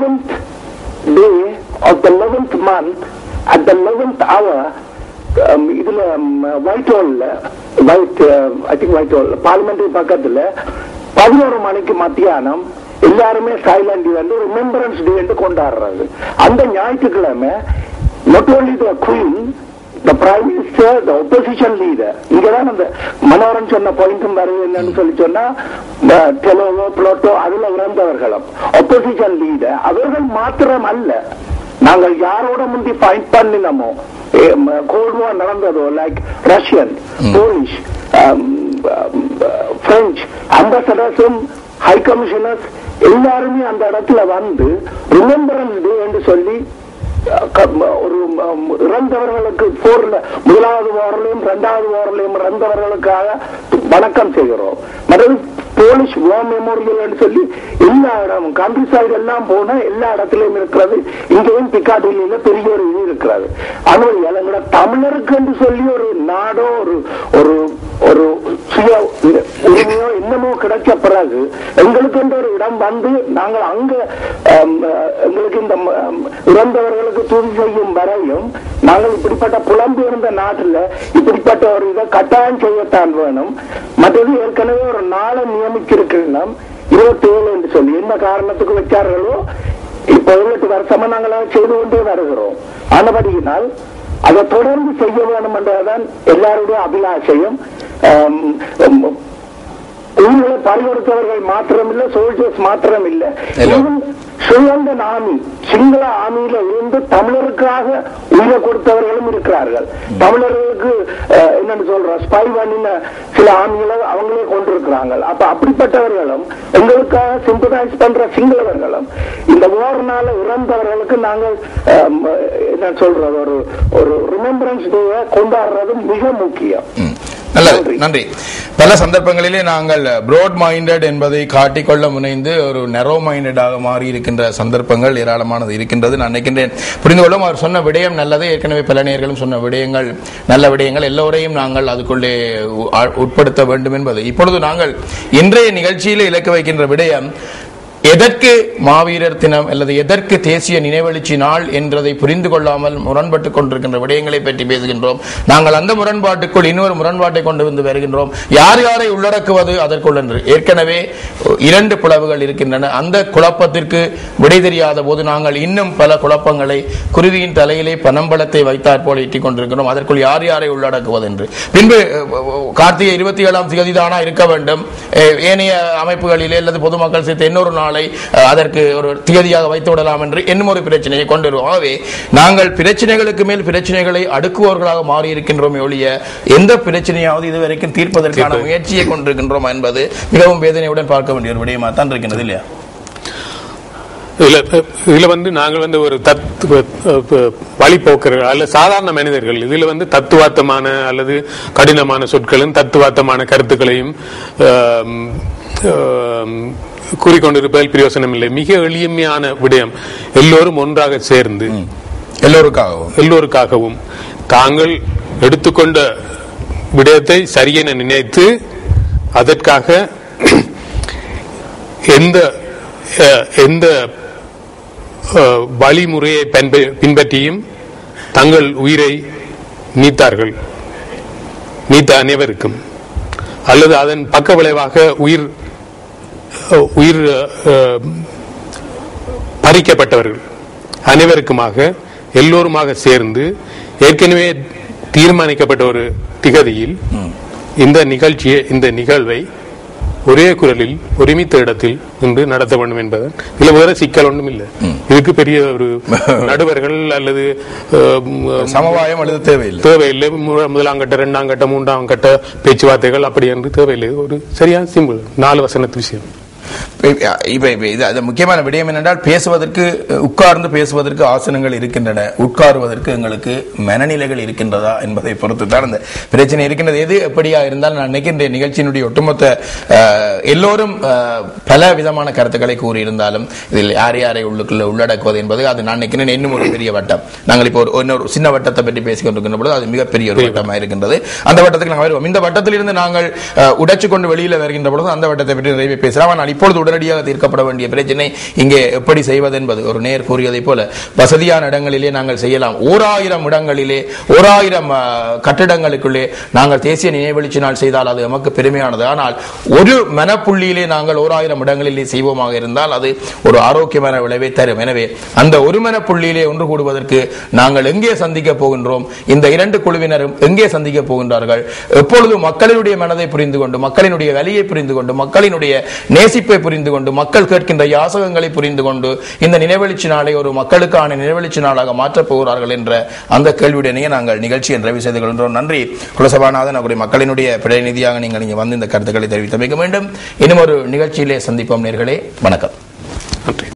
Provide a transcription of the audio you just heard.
11th day of the 11th month at the 11th hour um, இதுல white ஹால்ல white I think white hall parliamentary பக்கத்துல பதினோரு மணிக்கு மத்தியானம் எல்லாருமே சைலண்ட் வந்து ரிமெம்பரன்ஸ் டே என்று கொண்டாடுறது அந்த ஞாயிற்றுக்கிழமை not only the queen the prime minister the opposition leader இங்கதான் அந்த மனோரன் சொன்ன பாயிண்ட்டும் வருது என்னன்னு சொல்லி சொன்னா டெலோவோ புளோட்டோ அதுல இறந்தவர்களும். ஒப்போசிஷன் லீடர் அவர்கள் மாத்திரம் அல்ல நாங்கள் யாரோட முந்தி ஃபைட் பண்ணினோமோ கோல்ட் வார் நடந்ததோ லைக் ரஷ்யன் போலிஷ் பிரெஞ்சு அம்பாசடர்ஸும் ஹை கமிஷனர்ஸ் எல்லாருமே அந்த இடத்துல வந்து ரிமெம்பரன்ஸ் டே என்று சொல்லி இறந்தவர்களுக்கு போர்ல முதலாவது வாரிலையும் இரண்டாவது வாரிலையும் இறந்தவர்களுக்காக வணக்கம் செய்கிறோம். மற்றது போலீஸ் வார் மெமோரியல் சொல்லி எல்லா இடம் கண்ட்ரி சைடு எல்லாம் போனா எல்லா இடத்துலயும் இருக்கிறது. இங்கேயும் பிக்காட்டில பெரிய ஒரு இது இருக்கிறது. ஆனால் எங்களோட தமிழருக்கு என்று சொல்லி ஒரு நாடோ ஒரு ஒரு ஒரு சுய உரிமையோ என்னமோ கிடைச்ச பிறகு எங்களுக்கு என்ற ஒரு இடம் வந்து நாங்கள் அங்க எங்களுக்கு இந்த இறந்தவர்களுக்கு துதி செய்யும் வரையும் நாங்கள் இப்படிப்பட்ட புலம்பெயர்ந்த நாட்டுல இப்படிப்பட்ட ஒரு இதை கட்டாயம் செய்யத்தான் வேணும். மற்றது ஏற்கனவே ஒரு நாளை நியமிச்சிருக்கலாம் இருபத்தி ஏழு என்று சொல்லி. என்ன காரணத்துக்கு வச்சார்களோ இப்ப பதினெட்டு வருஷமா நாங்கள் செய்து கொண்டே வருகிறோம். ஆனபடியினால் அதை தொடர்ந்து செய்ய வேண்டும் என்றதுதான் எல்லாருடைய அபிலாஷையும் உயிர்களை பறிகொடுத்தவர்கள் மாத்திரமில்ல சோல்ஜர்ஸ் மாத்திரம் இல்ல. சுயந்த ஆமி சிங்கள ஆமியில இருந்து தமிழருக்காக உயிரை கொடுத்தவர்களும் இருக்கிறார்கள். தமிழர்களுக்கு என்னன்னு சொல்ற ஸ்பை பண்ணின சில ஆமிகளை அவங்களே கொண்டிருக்கிறாங்க அப்ப அப்படிப்பட்டவர்களும் எங்களுக்காக சிம்பதைஸ் பண்ற சிங்களவர்களும் இந்த ஓரனால இறந்தவர்களுக்கு நாங்கள் என்ன சொல்றது ஒரு ஒரு ரிமெம்பரன்ஸ் டேவை கொண்டாடுறது மிக முக்கியம். நல்லது. நன்றி. நன்றி பல சந்தர்ப்பங்களிலே நாங்கள் ப்ரோட் மைண்டட் என்பதை காட்டிக்கொள்ள முனைந்து ஒரு நெரோ மைண்டடாக மாறி இருக்கின்ற சந்தர்ப்பங்கள் ஏராளமானது இருக்கின்றது நான் நினைக்கின்றேன். புரிந்து கொள்ளும் அவர் சொன்ன விடயம் நல்லது. ஏற்கனவே பல நேர்களும் சொன்ன விடயங்கள் நல்ல விடயங்கள் எல்லோரையும் நாங்கள் அதுக்குள்ளே உட்படுத்த வேண்டும் என்பது. இப்பொழுது நாங்கள் இன்றைய நிகழ்ச்சியில் இலக்கு வைக்கின்ற விடயம் எதற்கு மாவீரர் தினம் அல்லது எதற்கு தேசிய நினைவெழுச்சி நாள் என்றதை புரிந்து கொள்ளாமல் முரண்பட்டுக் கொண்டிருக்கின்ற விடயங்களை பற்றி பேசுகின்றோம். நாங்கள் அந்த முரண்பாட்டுக்குள் இன்னொரு முரண்பாட்டை கொண்டு வந்து வருகின்றோம். யார் யாரை உள்ளடக்குவது? அதற்குள் என்று. ஏற்கனவே இரண்டு குழவுகள் இருக்கின்றன. அந்த குழப்பத்திற்கு விடை தெரியாத போது நாங்கள் இன்னும் பல குழப்பங்களை குருவியின் தலையிலே பனம்பழத்தை வைத்தாற் போல இட்டிக் கொண்டிருக்கிறோம். அதற்குள் யார் யாரை உள்ளடக்குவது என்று. பின்பு கார்த்திகை இருபத்தி ஏழாம் தேதி தானா இருக்க வேண்டும். ஏனைய அமைப்புகளிலே அல்லது பொதுமக்கள் சேர்த்து இன்னொரு நாள் அஹ், அதற்கு ஒரு திகதியாக வைத்து விடலாம் என்று இன்னும் ஒரு பிரச்சனையை கொண்டு வருவோம். ஆகவே நாங்கள் பிரச்சனைகளுக்கு மேல் பிரச்சனைகளை அடுக்குவோர்களாக மாறி இருக்கின்றோமே ஒழிய எந்த பிரச்சனையாவது இதுவரைக்கும் தீர்ப்பதற்கான முயற்சியை கொண்டிருக்கின்றோம் என்பது மிகவும் வேதனையுடன் பார்க்க வேண்டிய ஒரு விடயமாக தான் இருக்கின்றது இல்லையா? இதுல இதுல வந்து நாங்கள் வந்து ஒரு அஹ், வழிபோக்கர்கள் அல்ல சாதாரண மனிதர்கள் இதுல வந்து தத்துவார்த்தமான அல்லது கடினமான சொற்களும் தத்துவார்த்தமான கருத்துக்களையும் கூறிக்கொண்டிருப்பதில் பிரயோசனம் இல்லை மிக எளிமையான விடயம். எல்லோரும் ஒன்றாக சேர்ந்து எல்லோருக்காகவும். எல்லோருக்காகவும் தாங்கள் எடுத்துக்கொண்ட விடயத்தை சரியென நினைத்து அதற்காக எந்த எந்த வழிமுறையை பின்பற்றியும் தங்கள் உயிரை நீத்தார்கள். நீத்த அனைவருக்கும். அல்லது அதன் பக்க விளைவாக உயிர் உயிர் பறிக்கப்பட்டவர்கள் அனைவருக்குமாக எல்லோருமாக சேர்ந்து ஏற்கனவே தீர்மானிக்கப்பட்ட ஒரு திகதியில் இந்த நிகழ்ச்சியை இந்த நிகழ்வை ஒரே குரலில் ஒருமித்த இடத்தில் இன்று நடத்த வேண்டும் என்பது. இதுல வேற சிக்கல் ஒன்றும் இல்லை. இதுக்கு பெரிய ஒரு நடுவர்கள் அல்லது சமவாயம் எழுத தேவையில்லை. தேவையில்லை. முதலாம் கட்ட இரண்டாம் கட்ட மூன்றாம் கட்ட பேச்சுவார்த்தைகள் அப்படி என்று தேவையில்லை. ஒரு சரியான சிம்பிள் நாலு வசனத்து விஷயம். இப்ப இப்ப இப்ப இது அது முக்கியமான விடயம் என்னென்றால் பேசுவதற்கு உட்கார்ந்து பேசுவதற்கு ஆசனங்கள் இருக்கின்றன. உட்காருவதற்கு எங்களுக்கு மனநிலைகள் இருக்கின்றதா என்பதை பொறுத்து தான் அந்த பிரச்சனை இருக்கின்றது. எது எப்படியா இருந்தால் நான் நினைக்கின்ற நிகழ்ச்சியினுடைய ஒட்டுமொத்த எல்லோரும் பல விதமான கருத்துக்களை கூறியிருந்தாலும் இதில் யார் யாரை உள்ளுக்குள்ள உள்ளடக்குவது என்பது அது நான் நினைக்கிறேன் இன்னும் ஒரு பெரிய வட்டம். நாங்கள் இப்போ ஒரு இன்னொரு சின்ன வட்டத்தை பற்றி பேசிக் கொண்டிருக்கின்ற பொழுது அது மிகப்பெரிய ஒரு வட்டமாக இருக்கின்றது. அந்த வட்டத்துக்கு நாங்கள் வருவோம். இந்த வட்டத்திலிருந்து நாங்கள் உடைச்சு கொண்டு வெளியில வருகின்ற பொழுது அந்த வட்டத்தை பற்றி நிறைய பேசலாம். ஆனால் இப்பொழுது உடனடியாக தீர்க்கப்பட வேண்டிய பிரச்சனை இங்கே எப்படி செய்வது என்பது ஒரு நேர் கூறியதை போல வசதியான இடங்களிலே நாங்கள் செய்யலாம். ஓராயிரம் இடங்களிலே ஓராயிரம் ஆ, கட்டிடங்களுக்குள்ளே நாங்கள் தேசிய நினைவெளிச்சு நாள் செய்தால் அது நமக்கு பெருமையானது. ஆனால் ஒரு மனப்புள்ளியிலே நாங்கள் ஓராயிரம் இடங்களிலே செய்வோமாக இருந்தால் அது ஒரு ஆரோக்கியமான விளைவை தரும். எனவே அந்த ஒரு மனப்புள்ளியிலே ஒன்று கூடுவதற்கு நாங்கள் எங்கே சந்திக்க போகின்றோம்? இந்த இரண்டு குழுவினரும் எங்கே சந்திக்க போகின்றார்கள்? எப்பொழுது மக்களினுடைய மனதை புரிந்து கொண்டு மக்களினுடைய வலியை புரிந்து கொண்டு மக்களினுடைய நேசிப்பு புரிந்து கொண்டு மக்கள் கேட்கின்ற யாசகங்களை புரிந்து கொண்டு இந்த நினைவெளிச்சி நாளை ஒரு மக்களுக்கான நினைவெளிச்சி நாளாக மாற்றப் போகிறார்கள் என்ற அந்த கேள்வியுடனே நாங்கள் நிகழ்ச்சி நிறைவு செய்து கொள்கின்றோம் நன்றி. குலசபாநாதன் அவருடைய மக்களினுடைய பிரதிநிதியாக நீங்கள் இங்கே வந்து இந்த கருத்துக்களை தெரிவித்தமைக்க வேண்டும் இன்னும் ஒரு நிகழ்ச்சியிலே சந்திப்போம் நேர்களே. வணக்கம். நன்றி.